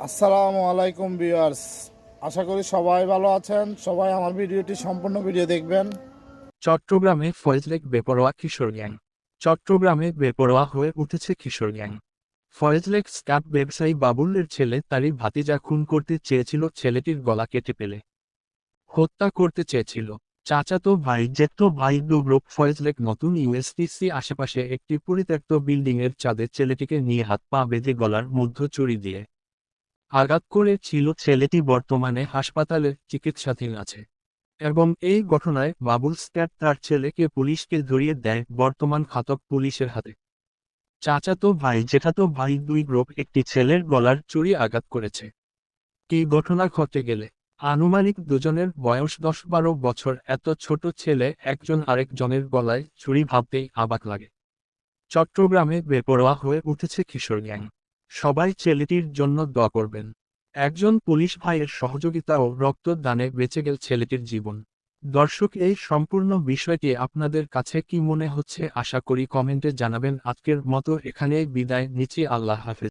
আসসালামু আলাইকুম ভিউয়ার্স। আশা করি সবাই ভালো আছেন। সবাই আমার ভিডিওটি সম্পূর্ণ ভিডিও দেখবেন। চট্টগ্রামে ফয়েজলেক বেপরোয়া কিশোর গ্যাং। চট্টগ্রামে বেপরোয়া হয়ে উঠেছে কিশোর গ্যাং। ফয়েজলেক স্ক্যাপ ব্যবসায়ী বাবুলের ছেলে তারই ভাতিজা খুন করতে চেয়েছিল ছেলেটির গলা কেটে পেলে হত্যা করতে চেয়েছিল। চাচাতো ভাই জেঠতো ভাই গ্রুপ ফয়েজলেক নতুন ইউএসটিসি আশেপাশে একটি পরিত্যক্ত বিল্ডিংয়ের চাঁদে ছেলেটিকে নিয়ে হাত পা বেঁধে গলার মধ্য চুরি দিয়ে আঘাত করে ছিল ছেলেটি বর্তমানে হাসপাতালে চিকিৎসাধীন আছে। এবং এই ঘটনায় বাবুল স্ট্যাট তার ছেলেকে পুলিশকে ধরিয়ে দেয় বর্তমান খাতক পুলিশের হাতে। চাচাতো ভাই জেঠাতো ভাই দুই গ্রুপ একটি ছেলের গলার চুরি আঘাত করেছে। কি ঘটনা ঘটে গেলে? আনুমানিক দুজনের বয়স দশ বারো বছর। এত ছোট ছেলে একজন আরেকজনের গলায় চুরি ভাবতেই আবাক লাগে। চট্টগ্রামে বেপরোয়া হয়ে উঠেছে কিশোর গ্যাং। সবাই ছেলেটির জন্য দোয়া করবেন। একজন পুলিশ ভাইয়ের সহযোগিতা ও রক্তদানে বেঁচে গেল ছেলেটির জীবন। দর্শক, এই সম্পূর্ণ বিষয়টি আপনাদের কাছে কি মনে হচ্ছে আশা করি কমেন্টে জানাবেন। আজকের মতো এখানেই বিদায়, নিচে আল্লাহ হাফেজ।